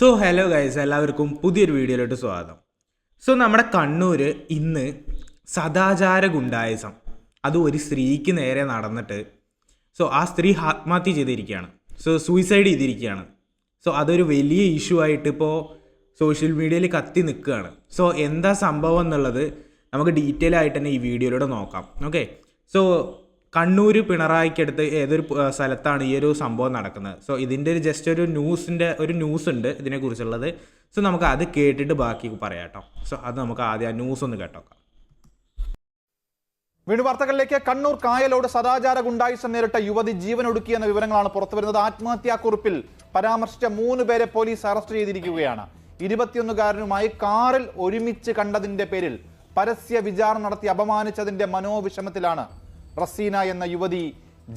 So hello guys എല്ലാവർക്കും പുതിയൊരു വീഡിയോയിലോട്ട് സ്വാഗതം. സോ നമ്മുടെ കണ്ണൂർ ഇന്ന് സദാചാര ഗുണ്ടായസം. അത് ഒരു സ്ത്രീക്ക് നേരെ നടന്നിട്ട് സോ ആ സ്ത്രീ ആത്മഹത്യ ചെയ്തിരിക്കുകയാണ്. സോ സൂയിസൈഡ് ചെയ്തിരിക്കുകയാണ്. സോ അതൊരു വലിയ ഇഷ്യൂ ആയിട്ട് ഇപ്പോൾ സോഷ്യൽ മീഡിയയിൽ കത്തി നിൽക്കുകയാണ്. സോ എന്താ സംഭവം എന്നുള്ളത് നമുക്ക് ഡീറ്റെയിൽ ആയിട്ട് തന്നെ ഈ വീഡിയോയിലൂടെ നോക്കാം. ഓക്കെ സോ കണ്ണൂർ പിണറായിക്കടുത്ത് ഏതൊരു സ്ഥലത്താണ് ഈ ഒരു സംഭവം നടക്കുന്നത്. സോ ഇതിന്റെ ഒരു ജസ്റ്റ് ഒരു ന്യൂസിന്റെ ഒരു ന്യൂസ് ഉണ്ട് ഇതിനെക്കുറിച്ചുള്ളത്. സോ നമുക്ക് അത് കേട്ടിട്ട് ബാക്കി പറയാം കേട്ടോ. സോ അത് നമുക്ക് ആദ്യം ആ ന്യൂസ് ഒന്ന് കേട്ടോക്കാം. വീണ്ടും വാർത്തകളിലേക്ക്. കണ്ണൂർ കായലോട് സദാചാര ഗുണ്ടായുസം നേരിട്ട യുവതി ജീവൻ ജീവനൊടുക്കിയെന്ന വിവരങ്ങളാണ് പുറത്തുവരുന്നത്. ആത്മഹത്യാക്കുറിപ്പിൽ പരാമർശിച്ച മൂന്ന് പേരെ പോലീസ് അറസ്റ്റ് ചെയ്തിരിക്കുകയാണ്. ഇരുപത്തിയൊന്നുകാരനുമായി കാറിൽ ഒരുമിച്ച് കണ്ടതിന്റെ പേരിൽ പരസ്യ വിചാരണ നടത്തി അപമാനിച്ചതിന്റെ മനോവിഷമത്തിലാണ് റസീന എന്ന യുവതി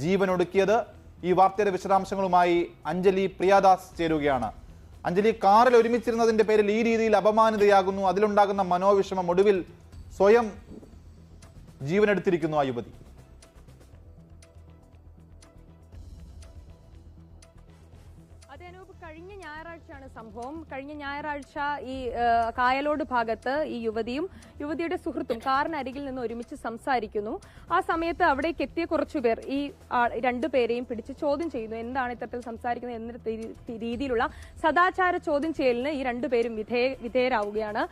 ജീവനൊടുക്കിയത് ഈ വാർത്തയുടെ വിശദാംശങ്ങളുമായി അഞ്ജലി പ്രിയാദാസ് ചേരുകയാണ്. അഞ്ജലി കാറിൽ ഒരുമിച്ചിരുന്നതിന്റെ പേരിൽ ഈ രീതിയിൽ അപമാനിതയാകുന്നു. അതിലുണ്ടാകുന്ന മനോവിഷമം ഒടുവിൽ സ്വയം ജീവനെടുത്തിരിക്കുന്നു ആ യുവതി. അതെ അനൂപ് കഴിഞ്ഞ ഞായറാഴ്ചയാണ് സംഭവം. കഴിഞ്ഞ ഞായറാഴ്ച ഈ കായലോട് ഭാഗത്ത് ഈ യുവതിയും യുവതിയുടെ സുഹൃത്തും കാറിനരികിൽ നിന്ന് ഒരുമിച്ച് സംസാരിക്കുന്നു. ആ സമയത്ത് അവിടേക്ക് എത്തിയ കുറച്ചുപേർ ഈ രണ്ടു പേരെയും പിടിച്ച് ചോദ്യം ചെയ്യുന്നു. എന്താണ് ഇത്തരത്തിൽ സംസാരിക്കുന്നത് എന്ന രീതിയിലുള്ള സദാചാര ചോദ്യം ചെയ്യലിന് ഈ രണ്ടുപേരും വിധേയ വിധേയരാവുകയാണ്.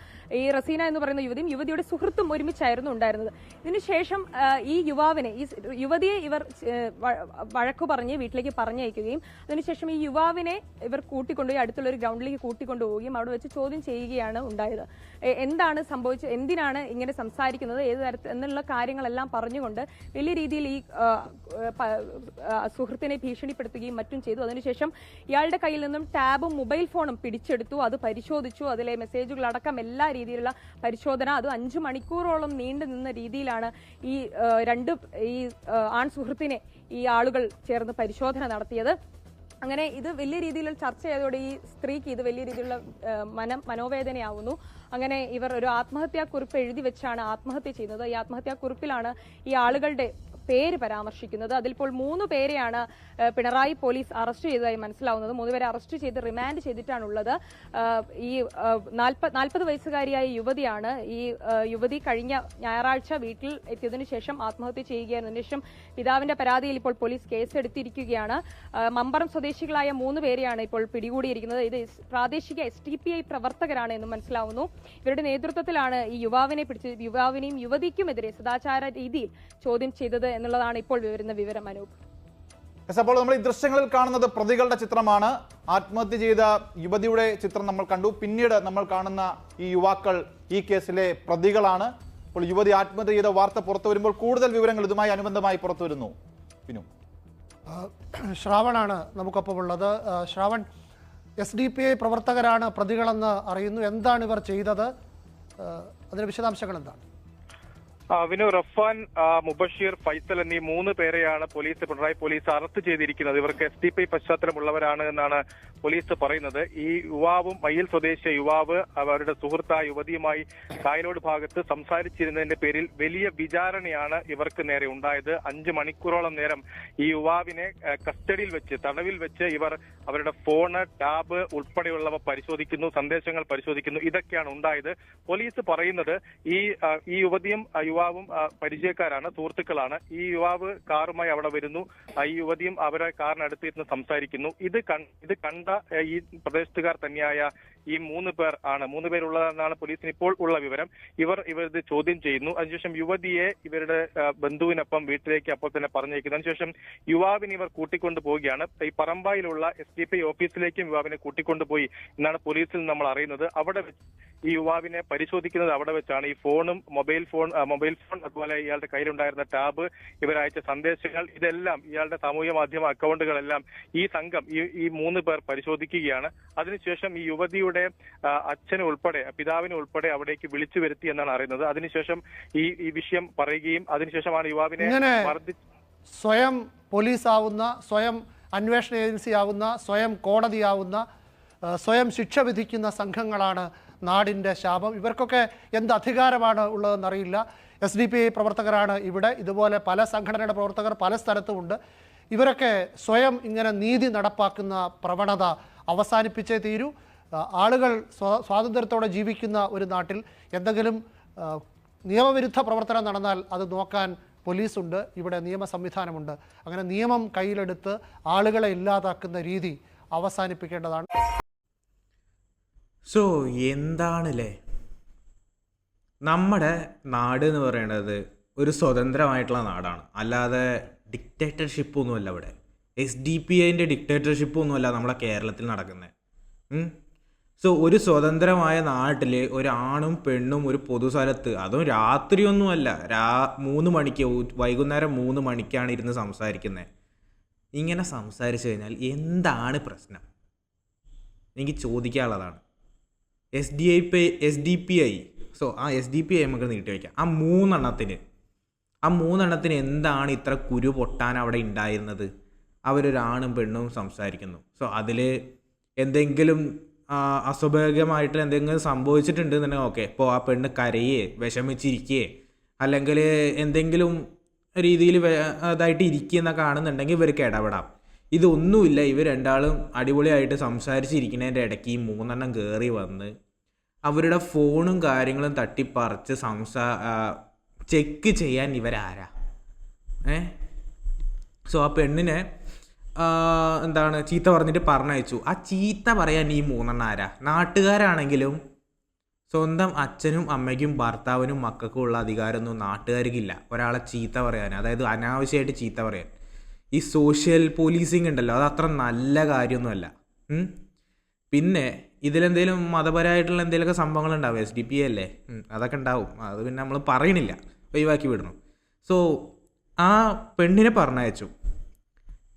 ഈ റസീന എന്ന് പറയുന്ന യുവതിയും യുവതിയുടെ സുഹൃത്തും ഒരുമിച്ചായിരുന്നു ഉണ്ടായിരുന്നത്. ഇതിനുശേഷം ഈ യുവാവിനെ ഈ യുവതിയെ ഇവർ വഴക്കു പറഞ്ഞ് വീട്ടിലേക്ക് പറഞ്ഞയക്കുകയും അതിനുശേഷം ഈ യുവാവിനെ ഇവർ കൂട്ടിക്കൊണ്ടുപോയി അടുത്തുള്ള ഒരു ഗ്രൗണ്ടിലേക്ക് കൂട്ടിക്കൊണ്ടുപോവുകയും അവിടെ വെച്ച് ചോദ്യം ചെയ്യുകയാണ് ഉണ്ടായത്. എന്താണ് സംഭവിച്ചത് എന്തിനാണ് ഇങ്ങനെ സംസാരിക്കുന്നത് ഏത് തരത്തിൽ എന്നുള്ള കാര്യങ്ങളെല്ലാം പറഞ്ഞുകൊണ്ട് വലിയ രീതിയിൽ ഈ സുഹൃത്തിനെ ഭീഷണിപ്പെടുത്തുകയും മറ്റും ചെയ്തു. അതിനുശേഷം ഇയാളുടെ കയ്യിൽ നിന്നും ടാബും മൊബൈൽ ഫോണും പിടിച്ചെടുത്തു. അത് പരിശോധിച്ചു. അതിലെ മെസ്സേജുകൾ അടക്കം എല്ലാ രീതിയിലുള്ള പരിശോധന. അത് അഞ്ചു മണിക്കൂറോളം നീണ്ടു നിന്ന രീതിയിലാണ് ഈ രണ്ട് ഈ ആൺ സുഹൃത്തിനെ ഈ ആളുകൾ ചേർന്ന് പരിശോധന നടത്തിയത്. അങ്ങനെ ഇത് വലിയ രീതിയിലുള്ള ചർച്ച ചെയ്തതോടെ ഈ സ്ത്രീക്ക് ഇത് വലിയ രീതിയിലുള്ള മനം മനോവേദനയാവുന്നു. അങ്ങനെ ഇവർ ഒരു ആത്മഹത്യാക്കുറിപ്പ് എഴുതി വെച്ചാണ് ആത്മഹത്യ ചെയ്യുന്നത്. ഈ ആത്മഹത്യാക്കുറിപ്പിലാണ് ഈ ആളുകളുടെ പേര് പരാമർശിക്കുന്നത്. അതിലിപ്പോൾ മൂന്ന് പേരെയാണ് പിണറായി പോലീസ് അറസ്റ്റ് ചെയ്തതായി മനസ്സിലാവുന്നത്. മൂന്ന് പേരെ അറസ്റ്റ് ചെയ്ത് റിമാൻഡ് ചെയ്തിട്ടാണുള്ളത്. ഈ നാൽപ്പത് വയസ്സുകാരിയായ യുവതിയാണ്. ഈ യുവതി കഴിഞ്ഞ ഞായറാഴ്ച വീട്ടിൽ എത്തിയതിനു ശേഷം ആത്മഹത്യ ചെയ്യുകയായിരുന്നു. അതിനുശേഷം പിതാവിന്റെ പരാതിയിൽ ഇപ്പോൾ പോലീസ് കേസെടുത്തിരിക്കുകയാണ്. മമ്പറം സ്വദേശികളായ മൂന്ന് പേരെയാണ് ഇപ്പോൾ പിടികൂടിയിരിക്കുന്നത്. ഇത് പ്രാദേശിക എസ് ടി പി ഐ പ്രവർത്തകരാണ് എന്ന് മനസ്സിലാവുന്നു. ഇവരുടെ നേതൃത്വത്തിലാണ് ഈ യുവാവിനെ പിടിച്ച് യുവാവിനെയും യുവതിക്കുമെതിരെ സദാചാര രീതിയിൽ ചോദ്യം ചെയ്തത് എന്നുള്ളതാണ് ഇപ്പോൾ വരുന്ന വിവരം അനൂപ്. അപ്പോൾ നമ്മൾ ഈ ദൃശ്യങ്ങളിൽ കാണുന്നത് പ്രതികളുടെ ചിത്രമാണ്. ആത്മഹത്യ ചെയ്ത യുവതിയുടെ ചിത്രം നമ്മൾ കണ്ടു. പിന്നീട് നമ്മൾ കാണുന്ന ഈ യുവാക്കൾ ഈ കേസിലെ പ്രതികളാണ്. അപ്പോൾ യുവതി ആത്മഹത്യ ചെയ്ത വാർത്ത പുറത്തു വരുമ്പോൾ കൂടുതൽ വിവരങ്ങൾ ഇതുമായി അനുബന്ധമായി പുറത്തു വരുന്നു. പിന്നു ശ്രാവണാണ് നമുക്കൊപ്പം ഉള്ളത്. Shravan S D P I പ്രവർത്തകരാണ് പ്രതികളെന്ന് അറിയുന്നു. എന്താണ് ഇവർ ചെയ്തത്? അതിന് അതിന്റെ വിശദാംശങ്ങൾ എന്താണ്? വിനു റഫാൻ മുബഷീർ ഫൈസൽ എന്നീ മൂന്ന് പേരെയാണ് പോലീസ് പിണറായി പോലീസ് അറസ്റ്റ് ചെയ്തിരിക്കുന്നത്. ഇവർക്ക് എസ് ഡി പി പശ്ചാത്തലമുള്ളവരാണ് എന്നാണ് പോലീസ് പറയുന്നത്. ഈ യുവാവും മയ്യിൽ സ്വദേശിയ യുവാവ് അവരുടെ സുഹൃത്തായ യുവതിയുമായി കായലോട് ഭാഗത്ത് സംസാരിച്ചിരുന്നതിന്റെ പേരിൽ വലിയ വിചാരണയാണ് ഇവർക്ക് നേരെ ഉണ്ടായത്. അഞ്ച് മണിക്കൂറോളം നേരം ഈ യുവാവിനെ കസ്റ്റഡിയിൽ വെച്ച് തടവിൽ വെച്ച് ഇവർ അവരുടെ ഫോണ് ടാബ് ഉൾപ്പെടെയുള്ളവ പരിശോധിക്കുന്നു സന്ദേശങ്ങൾ പരിശോധിക്കുന്നു. ഇതൊക്കെയാണ് ഉണ്ടായത്. പോലീസ് പറയുന്നത് ഈ ഈ യുവതിയും ആ, യുവാവും പരിചയക്കാരാണ് സുഹൃത്തുക്കളാണ്. ഈ യുവാവ് കാറുമായി അവിടെ വരുന്നു. ഈ യുവതിയും അവരെ കാറിനടുത്തിരുന്ന് സംസാരിക്കുന്നു. ഇത് ഇത് കണ്ട ഈ പ്രദേശത്തുകാർ തന്നെയായ ഈ മൂന്ന് പേർ ആണ്. മൂന്ന് പേരുള്ളതെന്നാണ് പോലീസിന് ഇപ്പോൾ ഉള്ള വിവരം. ഇവർ ഇവർ ചോദ്യം ചെയ്യുന്നു. അതിനുശേഷം യുവതിയെ ഇവരുടെ ബന്ധുവിനൊപ്പം വീട്ടിലേക്ക് അപ്പോൾ തന്നെ പറഞ്ഞേക്കുന്നു അതിനുശേഷം യുവാവിനെ ഇവർ കൂട്ടിക്കൊണ്ടു പോവുകയാണ്. ഈ പറമ്പായിലുള്ള എസ് ഡി പി ഓഫീസിലേക്കും യുവാവിനെ കൂട്ടിക്കൊണ്ടുപോയി എന്നാണ് പോലീസിൽ നമ്മൾ അറിയുന്നത്. അവിടെ ഈ യുവാവിനെ പരിശോധിക്കുന്നത് അവിടെ വെച്ചാണ്. ഈ ഫോണും മൊബൈൽ ഫോൺ മൊബൈൽ ഫോൺ അതുപോലെ ഇയാളുടെ കയ്യിലുണ്ടായിരുന്ന ടാബ് ഇവരയച്ച സന്ദേശങ്ങൾ ഇതെല്ലാം ഇയാളുടെ സാമൂഹ്യ മാധ്യമ അക്കൗണ്ടുകളെല്ലാം ഈ സംഘം ഈ ഈ മൂന്ന് പേർ പരിശോധിക്കുകയാണ്. അതിനുശേഷം ഈ യുവതിയുടെ ആ, അച്ഛനെ ഉൾപ്പെടെ പിതാവിനെ ഉൾപ്പെടെ അവിടേക്ക് വിളിച്ചു വരുത്തി എന്നാണ് അറിയുന്നത്. അതിനുശേഷം ഈ ഈ വിഷയം പറയുകയും അതിനുശേഷമാണ് യുവാവിനെ സ്വയം പോലീസ് ആവുന്ന സ്വയം അന്വേഷണ ഏജൻസി ആവുന്ന സ്വയം കോടതിയാവുന്ന സ്വയം ശിക്ഷ വിധിക്കുന്ന സംഘങ്ങളാണ് നാടിന്റെ ശാപം. ഇവർക്കൊക്കെ എന്ത് അധികാരമാണ് ഉള്ളതെന്നറിയില്ല. എസ് ഡി പി ഐ പ്രവർത്തകരാണ് ഇവിടെ. ഇതുപോലെ പല സംഘടനയുടെ പ്രവർത്തകർ പല സ്ഥലത്തുമുണ്ട്. ഇവരൊക്കെ സ്വയം ഇങ്ങനെ നീതി നടപ്പാക്കുന്ന പ്രവണത അവസാനിപ്പിച്ചേ തീരൂ. ആളുകൾ സ്വാ- സ്വാതന്ത്ര്യത്തോടെ ജീവിക്കുന്ന ഒരു നാട്ടിൽ എന്തെങ്കിലും നിയമവിരുദ്ധ പ്രവർത്തനം നടന്നാൽ അത് നോക്കാൻ പോലീസുണ്ട് ഇവിടെ നിയമ സംവിധാനമുണ്ട്. അങ്ങനെ നിയമം കയ്യിലെടുത്ത് ആളുകളെ ഇല്ലാതാക്കുന്ന രീതി അവസാനിപ്പിക്കേണ്ടതാണ്. സോ എന്താണല്ലേ? നമ്മുടെ നാട് എന്ന് പറയുന്നത് ഒരു സ്വതന്ത്രമായിട്ടുള്ള നാടാണ്. അല്ലാതെ ഡിക്റ്റേറ്റർഷിപ്പ് ഒന്നുമല്ല ഇവിടെ. എസ് ഡി പി ഐന്റെ ഡിക്റ്റേറ്റർഷിപ്പ് ഒന്നുമല്ല നമ്മളെ കേരളത്തിൽ നടക്കുന്നത് സോ ഒരു സ്വതന്ത്രമായ നാട്ടിൽ ഒരാണും പെണ്ണും ഒരു പൊതുസ്ഥലത്ത് അതും രാത്രിയൊന്നുമല്ല. രാ മൂന്ന് മണിക്ക് വൈകുന്നേരം മൂന്ന് മണിക്കാണ് ഇരുന്ന് സംസാരിക്കുന്നത് ഇങ്ങനെ സംസാരിച്ചു കഴിഞ്ഞാൽ എന്താണ് പ്രശ്നം? എനിക്ക് ചോദിക്കാനുള്ളതാണ്. S D I P S D P I so ആ എസ് ഡി പി ഐ നമുക്ക് നീട്ടി വയ്ക്കാം ആ മൂന്നെണ്ണത്തിന് ആ മൂന്നെണ്ണത്തിന് എന്താണ് ഇത്ര കുരു പൊട്ടാൻ അവിടെ ഉണ്ടായിരുന്നത് അവരൊരാണും പെണ്ണും സംസാരിക്കുന്നു. സോ അതിൽ എന്തെങ്കിലും അസ്വാഭാവികമായിട്ട് എന്തെങ്കിലും സംഭവിച്ചിട്ടുണ്ട് എന്നുണ്ടെങ്കിൽ ഓക്കെ ഇപ്പോൾ ആ പെണ്ണ് കരയേ വിഷമിച്ചിരിക്കേ അല്ലെങ്കിൽ എന്തെങ്കിലും രീതിയിൽ അതായിട്ട് ഇരിക്കുന്ന കാണുന്നുണ്ടെങ്കിൽ ഇവർക്ക് ഇടപെടാം. ഇതൊന്നുമില്ല. ഇവർ രണ്ടാളും അടിപൊളിയായിട്ട് സംസാരിച്ചിരിക്കുന്നതിന്റെ ഇടയ്ക്ക് ഈ മൂന്നെണ്ണം കയറി വന്ന് അവരുടെ ഫോണും കാര്യങ്ങളും തട്ടിപ്പറിച്ച് സംസാ ചെക്ക് ചെയ്യാൻ ഇവരാരാ? ഏ? സോ ആ പെണ്ണിനെ എന്താണ് ചീത്ത പറഞ്ഞിട്ട് പറഞ്ഞയച്ചു. ആ ചീത്ത പറയാൻ ഈ മൂന്നെണ്ണം ആരാ? നാട്ടുകാരാണെങ്കിലും സ്വന്തം അച്ഛനും അമ്മയ്ക്കും ഭർത്താവിനും മക്കൾക്കും ഉള്ള അധികാരമൊന്നും നാട്ടുകാർക്കില്ല. ഒരാളെ ചീത്ത പറയാൻ അതായത് അനാവശ്യമായിട്ട് ചീത്ത പറയാൻ. ഈ സോഷ്യൽ പോലീസിങ് ഉണ്ടല്ലോ അത് അത്ര നല്ല കാര്യമൊന്നുമല്ല. പിന്നെ ഇതിലെന്തെങ്കിലും മതപരമായിട്ടുള്ള എന്തെങ്കിലുമൊക്കെ സംഭവങ്ങൾ ഉണ്ടാവും എസ് ഡി പി അല്ലേ? അതൊക്കെ ഉണ്ടാവും. അത് പിന്നെ നമ്മൾ പറയണില്ല. ഒഴിവാക്കി വിടണം. സോ ആ പെണ്ണിനെ പറഞ്ഞയച്ചു.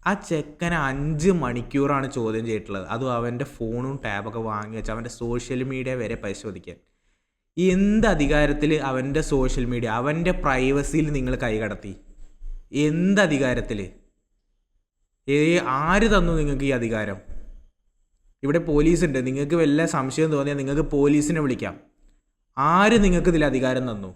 ആ ചെക്കനെ അഞ്ച് മണിക്കൂറാണ് ചോദ്യം ചെയ്തിട്ടുള്ളത്. അതും അവന്റെ ഫോണും ടാബൊക്കെ വാങ്ങി വെച്ച് അവന്റെ സോഷ്യൽ മീഡിയ വരെ പരിശോധിക്കാൻ. എന്ത് അധികാരത്തിൽ അവന്റെ സോഷ്യൽ മീഡിയ അവന്റെ പ്രൈവസിയിൽ നിങ്ങൾ കൈകടത്തി എന്ത് അധികാരത്തിൽ? ഏ ആര് തന്നു നിങ്ങൾക്ക് ഈ അധികാരം? ഇവിടെ പോലീസ് ഉണ്ട് നിങ്ങൾക്ക് വല്ല സംശയം തോന്നിയാൽ നിങ്ങൾക്ക് പോലീസിനെ വിളിക്കാം. ആര് നിങ്ങൾക്ക് ഇതിൽ അധികാരം തന്നു?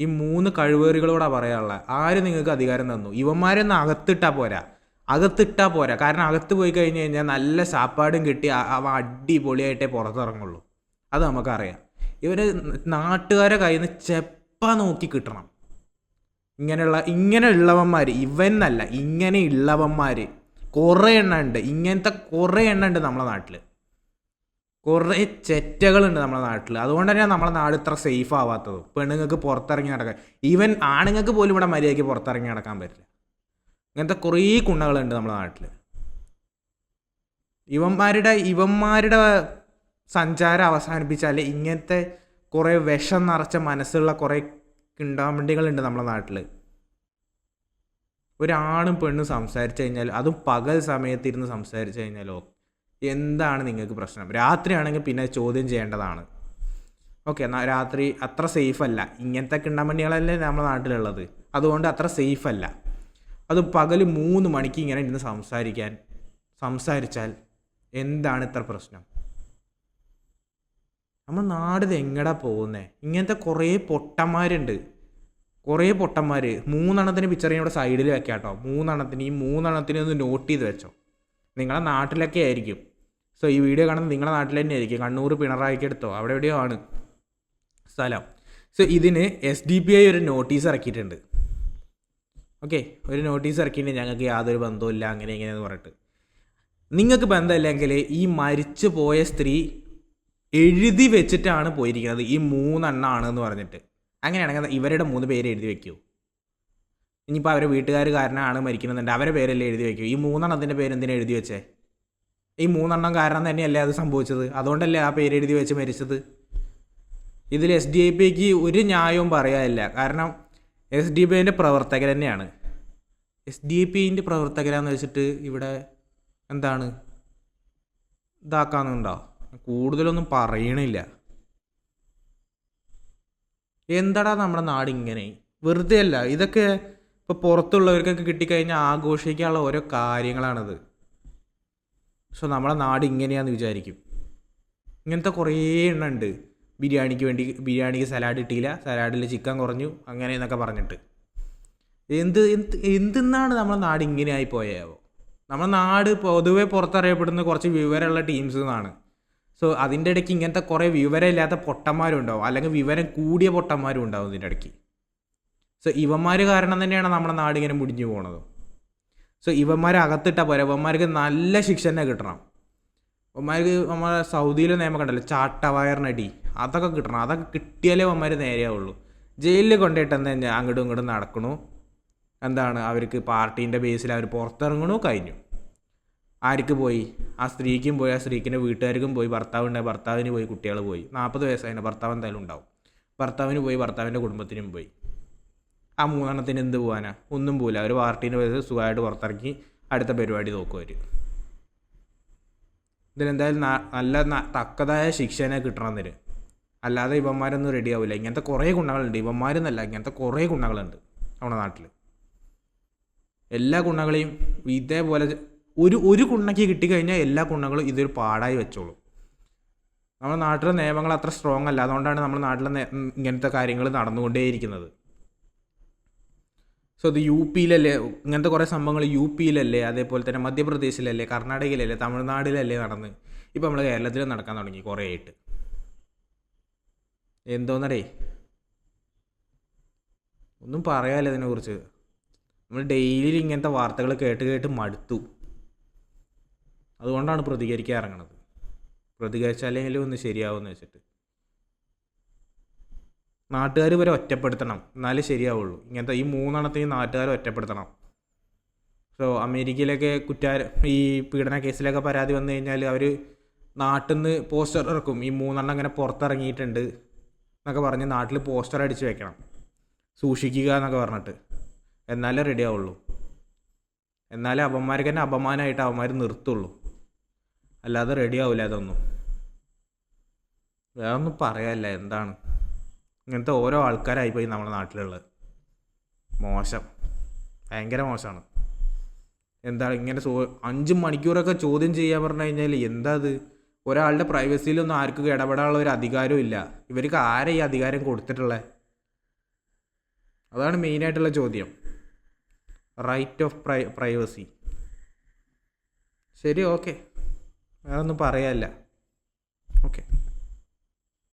ഈ മൂന്ന് കഴിവേറികളോടാ പറയാനുള്ളത് ആര് നിങ്ങൾക്ക് അധികാരം തന്നു? ഇവന്മാരൊന്ന് അകത്തിട്ടാ പോരാ. അകത്തിട്ടാ പോരാ. കാരണം അകത്ത് പോയി കഴിഞ്ഞ് കഴിഞ്ഞാൽ നല്ല സാപ്പാടും കിട്ടി അവ അടിപൊളിയായിട്ടേ പുറത്തിറങ്ങുള്ളൂ. അത് നമുക്കറിയാം. ഇവർ നാട്ടുകാരെ കയ്യിൽ നിന്ന് ചെപ്പ നോക്കി കിട്ടണം. ഇങ്ങനെയുള്ള ഇങ്ങനെ ഉള്ളവന്മാർ ഇവൻ എന്നല്ല ഇങ്ങനെ ഉള്ളവന്മാർ കുറേ എണ്ണ ഉണ്ട്. ഇങ്ങനത്തെ കുറേ എണ്ണ ഉണ്ട് നമ്മളെ നാട്ടിൽ കുറേ ചെറ്റകളുണ്ട് നമ്മുടെ നാട്ടിൽ അതുകൊണ്ട് തന്നെയാണ് നമ്മുടെ നാട് ഇത്ര സേഫ് ആവാത്തത്. പെണ്ണുങ്ങൾക്ക് പുറത്തിറങ്ങി നടക്കാൻ. ഈവൻ ആണുങ്ങൾക്ക് പോലും ഇവിടെ മര്യാദയ്ക്ക് പുറത്തിറങ്ങി നടക്കാൻ പറ്റില്ല. ഇങ്ങനത്തെ കുറേ കുണ്ണകളുണ്ട് നമ്മുടെ നാട്ടിൽ ഇവന്മാരുടെ ഇവന്മാരുടെ സഞ്ചാരം അവസാനിപ്പിച്ചാൽ ഇങ്ങനത്തെ കുറേ വിഷം നിറച്ച മനസ്സുള്ള കുറേ കിണ്ടാമണ്ടികളുണ്ട് നമ്മുടെ നാട്ടിൽ ഒരാണും പെണ്ണും സംസാരിച്ചു കഴിഞ്ഞാൽ അതും പകൽ സമയത്തിരുന്ന് സംസാരിച്ചു കഴിഞ്ഞാലോ എന്താണ് നിങ്ങൾക്ക് പ്രശ്നം? രാത്രിയാണെങ്കിൽ പിന്നെ ചോദ്യം ചെയ്യേണ്ടതാണ്. ഓക്കെ എന്നാൽ രാത്രി അത്ര സേഫ് അല്ല ഇങ്ങനത്തെ കിണ്ണമണ്ണികളല്ലേ നമ്മുടെ നാട്ടിലുള്ളത്. അതുകൊണ്ട് അത്ര സേഫ് അല്ല അത് പകൽ മൂന്ന് മണിക്ക് ഇങ്ങനെ ഇരുന്ന് സംസാരിക്കാൻ സംസാരിച്ചാൽ എന്താണ് ഇത്ര പ്രശ്നം? നമ്മൾ നാട് എങ്ങടാ പോകുന്നേ? ഇങ്ങനത്തെ കുറേ പൊട്ടന്മാരുണ്ട്. കുറേ പൊട്ടന്മാർ മൂന്നെണ്ണത്തിന് പിക്ചർ ഇവിടെ സൈഡിൽ വെക്കാം കേട്ടോ മൂന്നെണ്ണത്തിന് ഈ മൂന്നെണ്ണത്തിന് ഒന്ന് നോട്ട് ചെയ്ത് വെച്ചോ. നിങ്ങളെ നാട്ടിലൊക്കെ ആയിരിക്കും. സോ ഈ വീഡിയോ കാണുന്നത് നിങ്ങളുടെ നാട്ടിൽ തന്നെ ആയിരിക്കും കണ്ണൂർ പിണറായിക്ക് എടുത്തോ അവിടെ എവിടെയോ ആണ് സ്ഥലം. സോ ഇതിന് എസ് ഡി പി ഐ ഒരു നോട്ടീസ് ഇറക്കിയിട്ടുണ്ട്. ഓക്കെ ഒരു നോട്ടീസ് ഇറക്കിയിട്ട് ഞങ്ങൾക്ക് യാതൊരു ബന്ധവുമില്ല അങ്ങനെ ഇങ്ങനെയെന്ന് പറഞ്ഞിട്ട്. നിങ്ങൾക്ക് ബന്ധമില്ലെങ്കിൽ ഈ മരിച്ചു പോയ സ്ത്രീ എഴുതി വെച്ചിട്ടാണ് പോയിരിക്കുന്നത്. ഈ മൂന്നെണ്ണാണ് എന്ന് പറഞ്ഞിട്ട്. അങ്ങനെയാണെങ്കിൽ ഇവരുടെ മൂന്ന് പേര് എഴുതി വെക്കൂ. ഇനിയിപ്പോൾ അവരെ വീട്ടുകാർ കാരണമാണ് മരിക്കുന്നുണ്ട്. അവരെ പേരല്ലേ എഴുതി വെക്കൂ. ഈ മൂന്നെണ്ണത്തിന്റെ പേര് എന്തിനാണ് എഴുതി വെച്ചേ? ഈ മൂന്നെണ്ണം കാരണം തന്നെയല്ലേ അത് സംഭവിച്ചത്? അതുകൊണ്ടല്ലേ ആ പേര് വെച്ച് മരിച്ചത്? ഇതിൽ എസ് ഡി ഐ പിക്ക് ഒരു ന്യായവും പറയാനില്ല. കാരണം എസ് ഡി പി ഐന്റെ പ്രവർത്തകർ തന്നെയാണ്. എസ് ഡി ഐ പിന്റെ പ്രവർത്തകരാന്ന് വെച്ചിട്ട് ഇവിടെ എന്താണ്? ഇതാക്കാന്നുണ്ടോ കൂടുതലൊന്നും പറയണില്ല. എന്താടാ നമ്മുടെ നാട് ഇങ്ങനെ? വെറുതെ അല്ല ഇതൊക്കെ ഇപ്പോൾ പുറത്തുള്ളവർക്കൊക്കെ കിട്ടിക്കഴിഞ്ഞാൽ ആഘോഷിക്കാനുള്ള ഓരോ കാര്യങ്ങളാണിത്. സോ നമ്മളെ നാട് ഇങ്ങനെയാന്ന് വിചാരിക്കും. ഇങ്ങനത്തെ കുറേ എണ്ണം ഉണ്ട്. ബിരിയാണിക്ക് വേണ്ടി ബിരിയാണിക്ക് സലാഡ് കിട്ടിയില്ല. സലാഡിൽ ചിക്കൻ കുറഞ്ഞു. അങ്ങനെ എന്നൊക്കെ പറഞ്ഞിട്ട്. എന്ത് എന്ത് എന്തിന്നാണ് നമ്മളെ നാട് ഇങ്ങനെയായി പോയാവോ? നമ്മുടെ നാട് പൊതുവെ പുറത്തറിയപ്പെടുന്ന കുറച്ച് വിവരമുള്ള ടീംസ് എന്നാണ് സോ അതിന്റെ ഇടയ്ക്ക് ഇങ്ങനത്തെ കുറേ വിവരമില്ലാത്ത പൊട്ടന്മാരും ഉണ്ടാവും അല്ലെങ്കിൽ വിവരം കൂടിയ പൊട്ടന്മാരും ഉണ്ടാവും ഇതിന്റെ ഇടയ്ക്ക്. സോ ഇവന്മാർ കാരണം തന്നെയാണ് നമ്മുടെ നാട് ഇങ്ങനെ മുടിഞ്ഞു പോണത്. സോ ഇവന്മാരെ അകത്തിട്ടാൽ പോരാ. ഇവന്മാർക്ക് നല്ല ശിക്ഷ തന്നെ കിട്ടണം. ഇവന്മാർക്ക് നമ്മളെ സൗദിയിലെ നിയമം കണ്ടല്ലോ ചാട്ടവയറിനടി. അതൊക്കെ കിട്ടണം. അതൊക്കെ കിട്ടിയാലേ ഇവന്മാർ നേരെയാവുള്ളൂ. ജയിലിൽ കൊണ്ടുപോയിട്ട് എന്താ അങ്ങോട്ടും ഇങ്ങോട്ടും നടക്കണു? എന്താണ്? അവർക്ക് പാർട്ടീന്റെ ബേസിൽ അവർ പുറത്തിറങ്ങണു കഴിഞ്ഞു. ആർക്ക് പോയി? ആ സ്ത്രീക്കും പോയി. ആ സ്ത്രീക്കിന്റെ വീട്ടുകാർക്കും പോയി. ഭർത്താവ് ഉണ്ടായി. ഭർത്താവിന് പോയി. കുട്ടികൾ പോയി. നാൽപ്പത് വയസ്സായതിന്റെ ഭർത്താവ് എന്തായാലും ഉണ്ടാവും. ഭർത്താവിന് പോയി. ഭർത്താവിന്റെ കുടുംബത്തിനും പോയി. ആ മൂന്നെണ്ണത്തിന് എന്ത് പോകാനാ ഒന്നും പോകില്ല അവർ പാർട്ടീന്റെ പേര് സുഖമായിട്ട് പുറത്തിറക്കി അടുത്ത പരിപാടി നോക്കും അവർ ഇതിനെന്തായാലും നല്ല തക്കതായ ശിക്ഷനെ കിട്ടണം തരും അല്ലാതെ ഇവന്മാരൊന്നും റെഡി ആവില്ല ഇങ്ങനത്തെ കുറേ ഗുണങ്ങളുണ്ട് ഇവന്മാരെന്നല്ല ഇങ്ങനത്തെ കുറേ ഗുണങ്ങളുണ്ട് നമ്മുടെ നാട്ടിൽ എല്ലാ ഗുണകളെയും ഇതേപോലെ ഒരു ഒരു കുണ്ണയ്ക്ക് കിട്ടിക്കഴിഞ്ഞാൽ എല്ലാ കുണ്ണകളും ഇതൊരു പാടായി വെച്ചോളൂ. നമ്മുടെ നാട്ടിലെ നിയമങ്ങൾ അത്ര സ്ട്രോങ് അല്ല. അതുകൊണ്ടാണ് നമ്മുടെ നാട്ടിലെ ഇങ്ങനത്തെ കാര്യങ്ങൾ നടന്നുകൊണ്ടേയിരിക്കുന്നത്. സോ ഇത് യു പിയിലല്ലേ ഇങ്ങനത്തെ കുറേ സംഭവങ്ങൾ യു പിയിലല്ലേ അതേപോലെ തന്നെ മധ്യപ്രദേശിലല്ലേ കർണാടകയിലല്ലേ തമിഴ്നാട്ടിലല്ലേ നടന്ന്? ഇപ്പം നമ്മൾ കേരളത്തിൽ നടക്കാൻ തുടങ്ങി കുറേ ആയിട്ട് എന്തോന്നടേ? ഒന്നും പറയാമല്ലോ ഇതിനെക്കുറിച്ച്. നമ്മൾ ഡെയിലി ഇങ്ങനത്തെ വാർത്തകൾ കേട്ട് കേട്ട് മടുത്തു. അതുകൊണ്ടാണ് പ്രതികരിക്കാൻ ഇറങ്ങണത്. പ്രതികരിച്ചാലെങ്കിലും ഒന്ന് ശരിയാവുമെന്ന് വെച്ചിട്ട്. നാട്ടുകാർ വരെ ഒറ്റപ്പെടുത്തണം. എന്നാലേ ശരിയാവുള്ളൂ. ഇങ്ങനത്തെ ഈ മൂന്നെണ്ണത്തെയും നാട്ടുകാർ ഒറ്റപ്പെടുത്തണം. സോ അമേരിക്കയിലൊക്കെ കുറ്റാര ഈ പീഡന കേസിലൊക്കെ പരാതി വന്നു കഴിഞ്ഞാൽ അവർ നാട്ടിൽ നിന്ന് പോസ്റ്റർ ഇറക്കും. ഈ മൂന്നെണ്ണം ഇങ്ങനെ പുറത്തിറങ്ങിയിട്ടുണ്ട് എന്നൊക്കെ പറഞ്ഞ് നാട്ടിൽ പോസ്റ്റർ അടിച്ച് വെക്കണം. സൂക്ഷിക്കുക എന്നൊക്കെ പറഞ്ഞിട്ട്. എന്നാലേ റെഡി ആവുള്ളൂ എന്നാലേ അവന്മാർക്ക് തന്നെ അപമാനമായിട്ട് അവന്മാർ നിർത്തുള്ളൂ. അല്ലാതെ റെഡി ആവില്ല അതൊന്നും. വേറൊന്നും പറയാല്ല എന്താണ്? ഇങ്ങനത്തെ ഓരോ ആൾക്കാരായിപ്പോയി നമ്മുടെ നാട്ടിലുള്ളത്. മോശം. ഭയങ്കര മോശമാണ്. എന്താ ഇങ്ങനെ ചോ അഞ്ച് മണിക്കൂറൊക്കെ ചോദ്യം ചെയ്യാൻ പറഞ്ഞു കഴിഞ്ഞാൽ എന്താ അത്? ഒരാളുടെ പ്രൈവസിയിലൊന്നും ആർക്കും ഇടപെടാനുള്ള ഒരു അധികാരവും ഇല്ല. ഇവർക്ക് ആരെ ഈ അധികാരം കൊടുത്തിട്ടുള്ളത് അതാണ് മെയിനായിട്ടുള്ള ചോദ്യം. റൈറ്റ് ഓഫ് പ്രൈ പ്രൈവസി ശരി ഓക്കെ വേറെ ഒന്നും പറയാനില്ല. ഓക്കെ